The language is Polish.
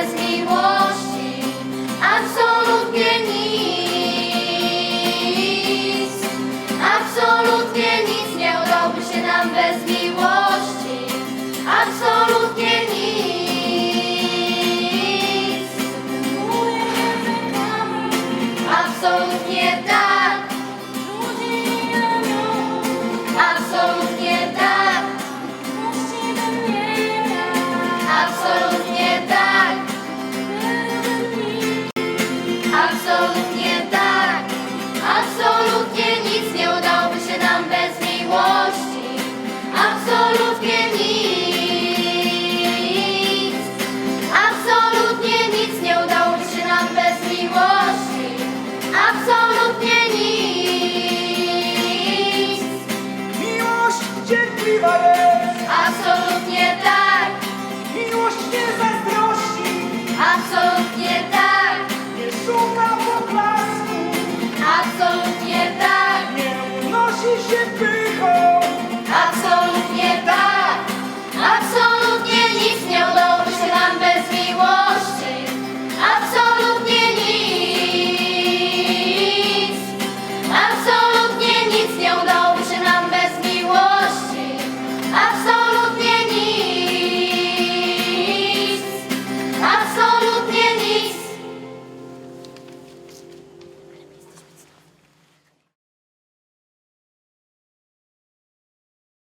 bez miłości absolutnie nic. Absolutnie nic nie udałby się nam bez miłości. Absolutnie nic. Absolutnie tak. give is